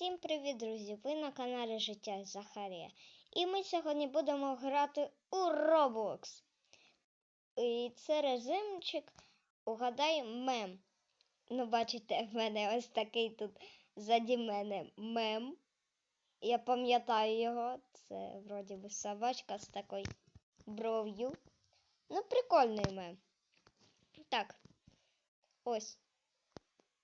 Всім привіт, друзі! Ви на каналі Життя Захарія. І ми сьогодні будемо грати у Roblox. І це режимчик Угадай мем. Ну, бачите, в мене ось такий тут ззаді мене мем. Я пам'ятаю його. Це вроді би собачка з такою бров'ю. Ну, прикольний мем. Так. Ось.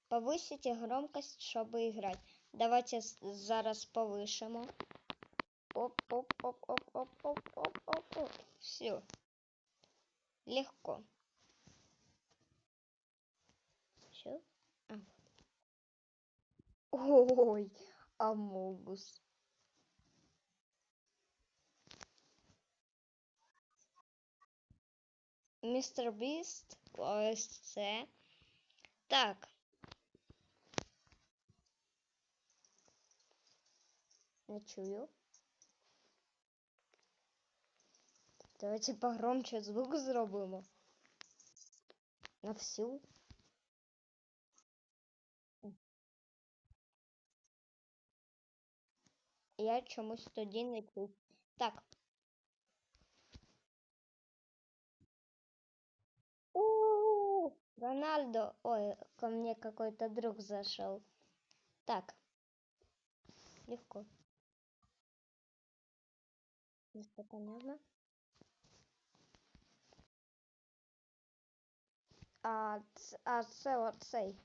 Повысите громкость, чтобы играть. Давайте зараз повишимо. оп оп, оп, оп, оп, оп, оп, оп, оп, Все. Легко. Все. Ой, амогус. мистер Бист ось це. Так. Не чую. Давайте погромче звук зробимо. На всю. Я чомусь тоді не чув. Так. У, Рональдо. Ой, ко мне какой-то друг зашел. Так. Легко. Если понятно. А, а це оцей.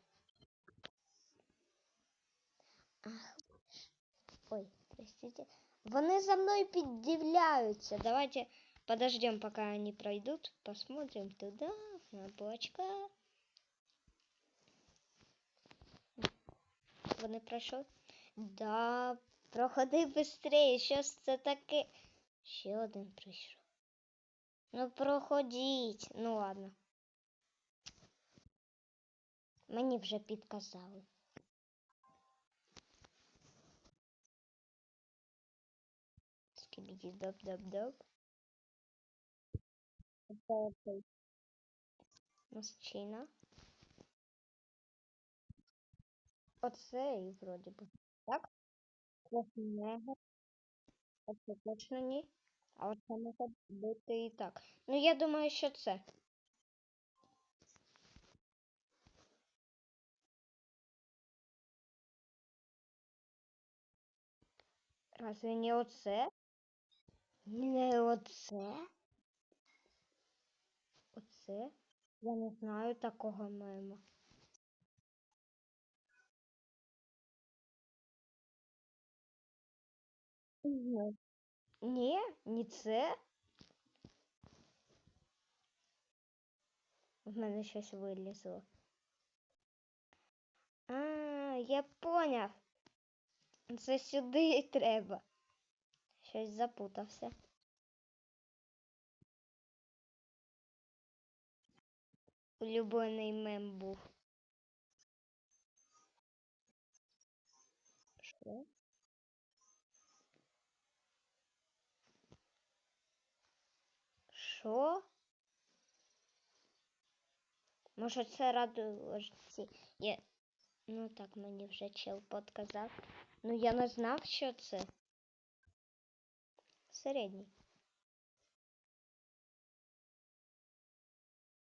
Ой, простите. Вони за мною піддивляються. Давайте подождем, пока они пройдут. Посмотрим туда, бочка. Вони пройшли? Да, проходи быстрее. Ж це таке? Ще один прийшов. Ну проходіть. Ну ладно. Мені вже підказали. Скибіді доп доп доп. Мужчина. Оцей вроді би. Так? Негр. Оце точно ні. А от це може бути і так. Ну я думаю, що це. Разве не оце? Не оце? Оце? Я не знаю такого мема. Ні. Ні, не це. В мене щось вилізло. А, я поняв. Це сюди треба. Щось запутався. Улюблений мем був. Що? Що? Може це радужці? Я... Ну так мені вже чел подказав. Ну я не знав, що це. Середній.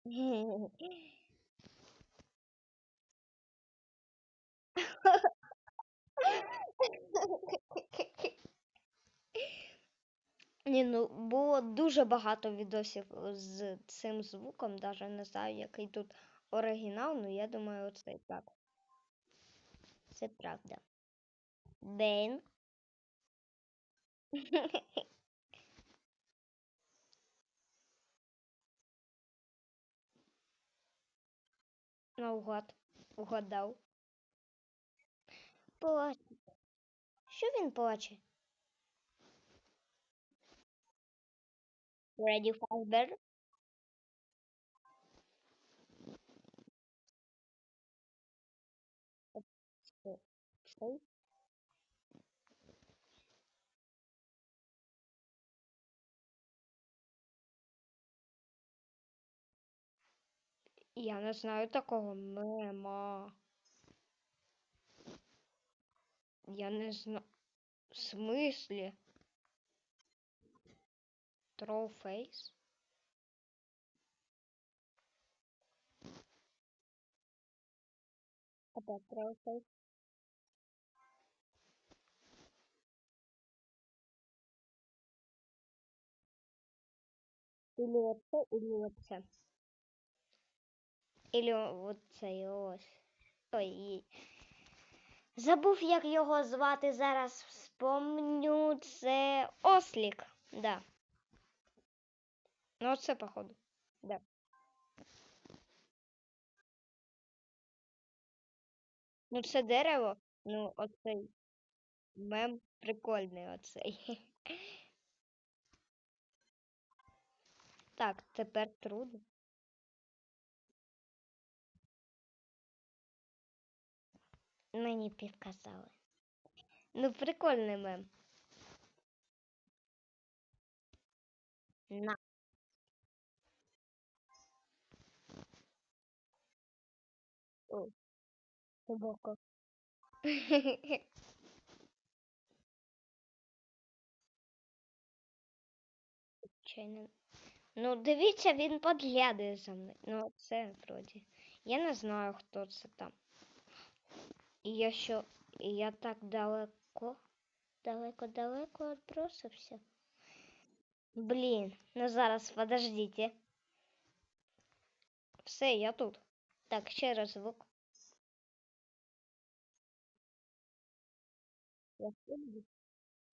Ні, ну було дуже багато відосів з цим звуком, навіть не знаю, який тут оригінал, ну я думаю, оцей так. Це правда. Бейн. Наугад. Угадав. Плаче. Що він плаче? Ready Fazbear? Цей? Я не знаю такого мема. Я не знаю. В смислі? Trollface? Это Trollface. Или оце, или оце. Или оце ось. Ой. Забув, як його звати зараз. Вспомню. Це Ослік. Да. Ну, оце, походу. Да. Ну, це дерево. Ну, оцей мем прикольний оцей. Так, тепер трудно. Мені підказали. Ну, прикольний мем. На. О, глибоко. Чайно. Ну, дивіться, він підглядає за мною. Ну, це вроді. Я не знаю, хто це там. І я що, я так далеко, далеко-далеко відбросився. Блін, ну зараз подождите. Все, я тут. Так, ще раз звук.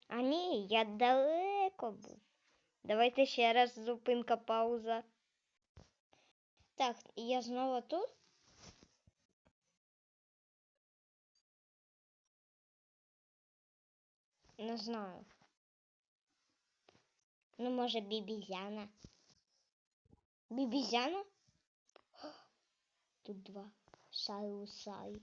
А ні, я далеко був. Давайте ще раз зупинка, пауза. Так, я знову тут. Не знаю. Ну, може, бібізяна. Бібізяна? Тут два. Сай-усай.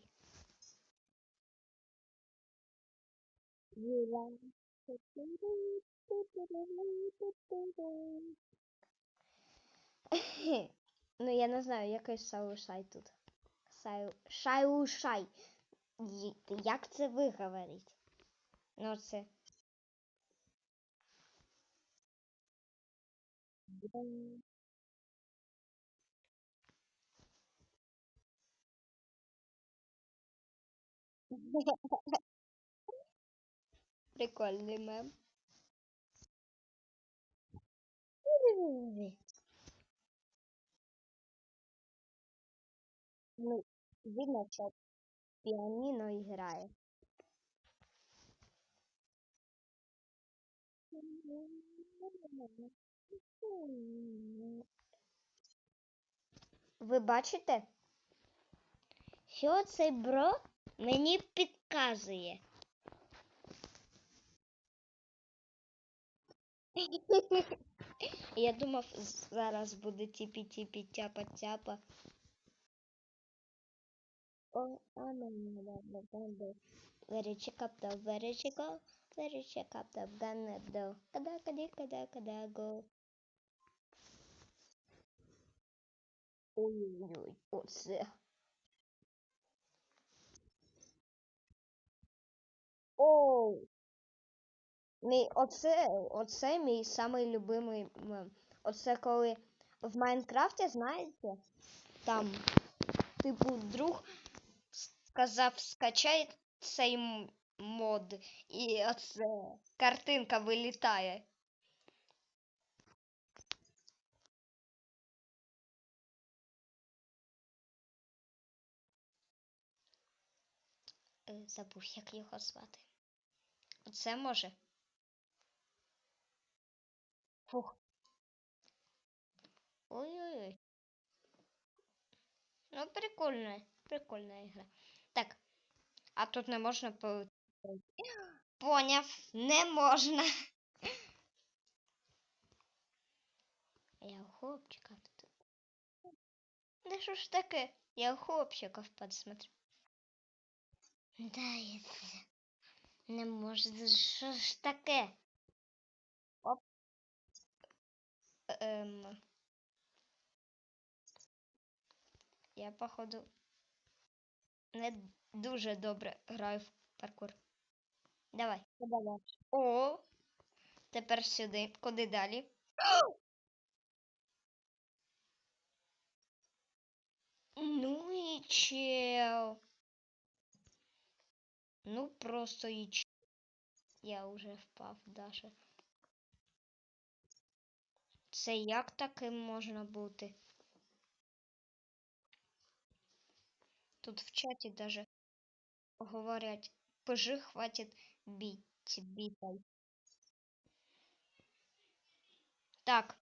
Ну, я не знаю, який сай-усай тут. Сай... Шай-ушай. Як це виговорить? Ну, це. Прикольний мем. Ну, видно, що піаніно грає. Ви бачите, що цей бро мені підказує? Я думав, зараз буде тіпі-тіпі, тяпа-тяпа. О, а мене the very check up, very check up the gun до. Когда, когда, когда, когда, go. Ой-ой-ой, оце. Оу. Мій, оце, оце мій самий любимий. Оце коли в Майнкрафті, знаєте, там, типу, друг сказав, скачай цей мод, і оце картинка вилітає. Е, Забув, як його звати. Оце може. Фух. Ой-ой-ой. Ну, прикольная, прикольная игра. Так, а тут не можна по... Поняв, не можна. Я хлопчика тут. Да що ж таке? Я хлопчиков подсмотрю. Да, я це не можу. Що ж таке? Оп. Ем... Я, походу, не дуже добре граю в паркур. Давай. О, тепер сюди. Куди далі? Ну і чел. Ну просто і чел. Я вже впав, Даша. Це як таким можна бути? Тут в чаті даже говорять, пожи хватит бить, битай. Так.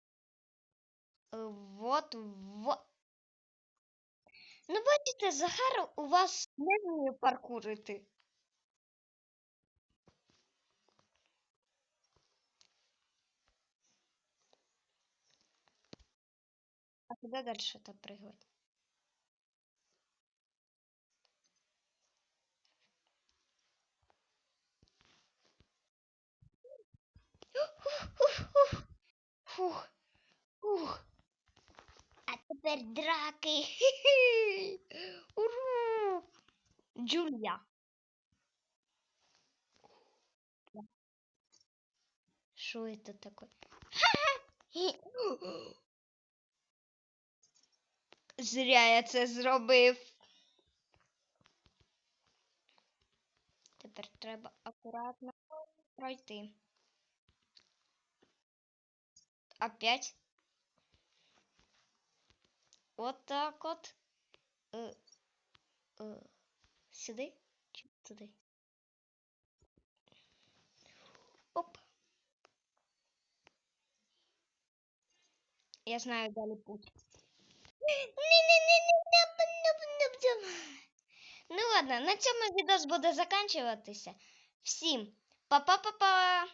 Вот, вот. Ну, бачите, Захар у вас не вміє паркурити. А куди дальше-то прыгать? Фух, фух. А тепер драки. Уру. Джулія. Що це таке? Зря я це зробив. Тепер треба акуратно пройти. Опять. Вот так от. Е, е, сюди чи туди? Оп. Я знаю далі путь. Ну ладно, на цьому відео буде закінчуватися. Всім па-па-па-па!